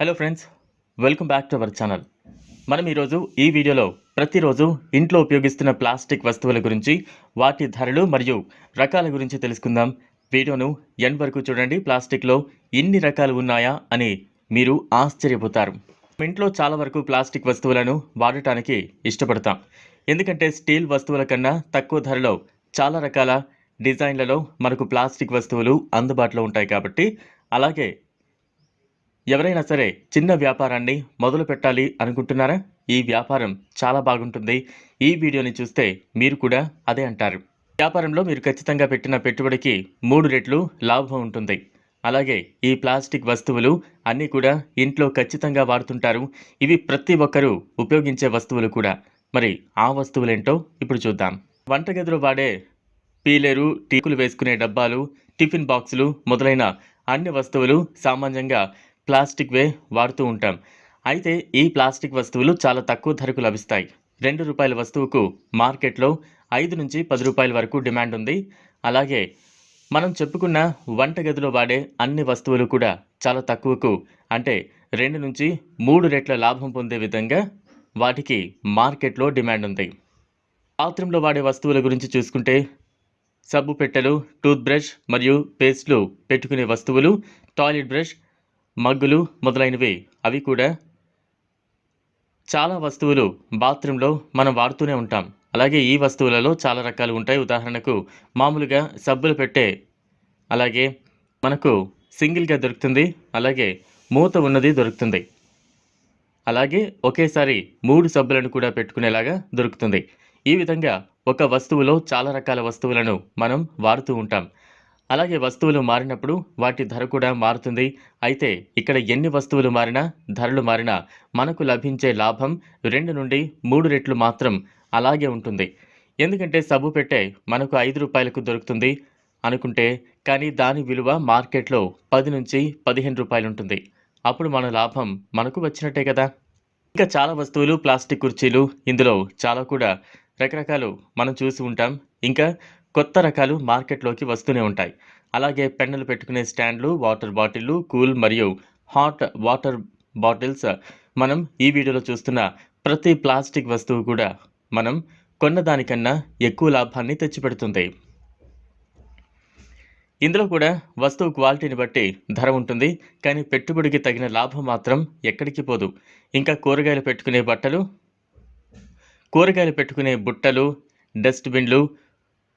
Hello friends welcome back to our channel మనం ఈరోజు ఈ వీడియోలో ప్రతిరోజు ఇంట్లో ఉపయోగిస్తున్న ప్లాస్టిక్ వస్తువుల గురించి వాటి ధరలు మరియు రకాల గురించి తెలుసుకుందాం. వీడియోను ఎండ్ వరకు చూడండి. ప్లాస్టిక్లో ఇన్ని రకాలు ఉన్నాయా అని మీరు ఆశ్చర్యపోతారు. ఇంట్లో చాలా వరకు ప్లాస్టిక్ వస్తువులను వాడటానికి ఇష్టపడతాం. ఎందుకంటే స్టీల్ వస్తువుల కన్నా తక్కువ ధరలో చాలా రకాల డిజైన్లలో మనకు ప్లాస్టిక్ వస్తువులు అందుబాటులో ఉంటాయి కాబట్టి అలాగే ఎవరైనా సరే చిన్న వ్యాపారాన్ని మొదలు పెట్టాలి అనుకుంటున్నారా? ఈ వ్యాపారం చాలా బాగుంటుంది. ఈ వీడియోని చూస్తే మీరు కూడా అదే అంటారు. వ్యాపారంలో మీరు ఖచ్చితంగా పెట్టిన పెట్టుబడికి మూడు రెట్లు లాభం ఉంటుంది. అలాగే ఈ ప్లాస్టిక్ వస్తువులు అన్నీ కూడా ఇంట్లో ఖచ్చితంగా వాడుతుంటారు. ఇవి ప్రతి ఒక్కరూ ఉపయోగించే వస్తువులు కూడా. మరి ఆ వస్తువులేంటో ఇప్పుడు చూద్దాం. వంటగదిలో వాడే పీలేరు టీకులు వేసుకునే డబ్బాలు టిఫిన్ బాక్సులు మొదలైన అన్ని వస్తువులు సామాన్యంగా ప్లాస్టిక్వే వాడుతూ ఉంటాం. అయితే ఈ ప్లాస్టిక్ వస్తువులు చాలా తక్కువ ధరకు లభిస్తాయి. రెండు రూపాయల వస్తువుకు మార్కెట్లో ఐదు నుంచి పది రూపాయల వరకు డిమాండ్ ఉంది. అలాగే మనం చెప్పుకున్న వంటగదిలో వాడే అన్ని వస్తువులు కూడా చాలా తక్కువకు అంటే రెండు నుంచి మూడు రెట్ల లాభం పొందే విధంగా వాటికి మార్కెట్లో డిమాండ్ ఉంది. బాత్రూంలో వాడే వస్తువుల గురించి చూసుకుంటే సబ్బు పెట్టెలు టూత్ బ్రష్ మరియు పేస్ట్లు పెట్టుకునే వస్తువులు టాయిలెట్ బ్రష్ మగ్గులు మొదలైనవి. అవి కూడా చాలా వస్తువులు బాత్రూంలో మనం వాడుతూనే ఉంటాం. అలాగే ఈ వస్తువులలో చాలా రకాలు ఉంటాయి. ఉదాహరణకు మామూలుగా సబ్బులు పెట్టే అలాగే మనకు సింగిల్గా దొరుకుతుంది. అలాగే మూత ఉన్నది దొరుకుతుంది. అలాగే ఒకేసారి మూడు సబ్బులను కూడా పెట్టుకునేలాగా దొరుకుతుంది. ఈ విధంగా ఒక వస్తువులో చాలా రకాల వస్తువులను మనం వాడుతూ ఉంటాం. అలాగే వస్తువులు మారినప్పుడు వాటి ధర కూడా మారుతుంది. అయితే ఇక్కడ ఎన్ని వస్తువులు మారినా ధరలు మారినా మనకు లభించే లాభం రెండు నుండి మూడు రెట్లు మాత్రం అలాగే ఉంటుంది. ఎందుకంటే సబ్బు పెట్టే మనకు ఐదు రూపాయలకు దొరుకుతుంది అనుకుంటే కానీ దాని విలువ మార్కెట్లో పది నుంచి పదిహేను రూపాయలు ఉంటుంది. అప్పుడు మన లాభం మనకు వచ్చినట్టే కదా. ఇంకా చాలా వస్తువులు ప్లాస్టిక్ కుర్చీలు ఇందులో చాలా కూడా రకరకాలు మనం చూసి ఉంటాం. ఇంకా కొత్త రకాలు మార్కెట్లోకి వస్తూనే ఉంటాయి. అలాగే పెన్నులు పెట్టుకునే స్టాండ్లు వాటర్ బాటిళ్ళు కూల్ మరియు హాట్ వాటర్ బాటిల్స్ మనం ఈ వీడియోలో చూస్తున్న ప్రతి ప్లాస్టిక్ వస్తువు కూడా మనం కొన్నదానికన్నా ఎక్కువ లాభాన్ని తెచ్చిపెడుతుంది. ఇందులో కూడా వస్తువు క్వాలిటీని బట్టి ధర ఉంటుంది. కానీ పెట్టుబడికి తగిన లాభం మాత్రం ఎక్కడికి పోదు. ఇంకా కూరగాయలు పెట్టుకునే బట్టలు కూరగాయలు పెట్టుకునే బుట్టలు డస్ట్బిన్లు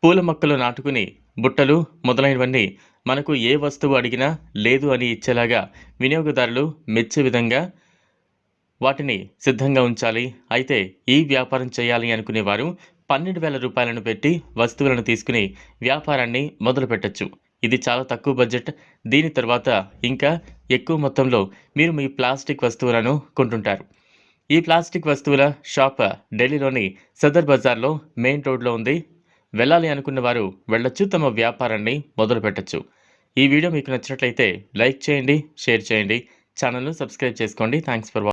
పూల మొక్కలు నాటుకుని బుట్టలు మొదలైనవన్నీ మనకు ఏ వస్తువు అడిగినా లేదు అని ఇచ్చేలాగా వినియోగదారులు మెచ్చే విధంగా వాటిని సిద్ధంగా ఉంచాలి. అయితే ఈ వ్యాపారం చేయాలి అనుకునేవారు పన్నెండు వేల రూపాయలను పెట్టి వస్తువులను తీసుకుని వ్యాపారాన్ని మొదలు పెట్టచ్చు ఇది చాలా తక్కువ బడ్జెట్. దీని తర్వాత ఇంకా ఎక్కువ మొత్తంలో మీరు మీ ప్లాస్టిక్ వస్తువులను కొంటుంటారు. ఈ ప్లాస్టిక్ వస్తువుల షాప్ ఢిల్లీలోని సదర్ బజార్లో మెయిన్ రోడ్లో ఉంది. వెళ్ళాలి అనుకున్న వారు వెళ్ళొచ్చు తమ వ్యాపారాన్ని మొదలు పెట్టచ్చు. ఈ వీడియో మీకు నచ్చినట్లయితే లైక్ చేయండి షేర్ చేయండి. ఛానల్ను సబ్స్క్రైబ్ చేసుకోండి. Thanks for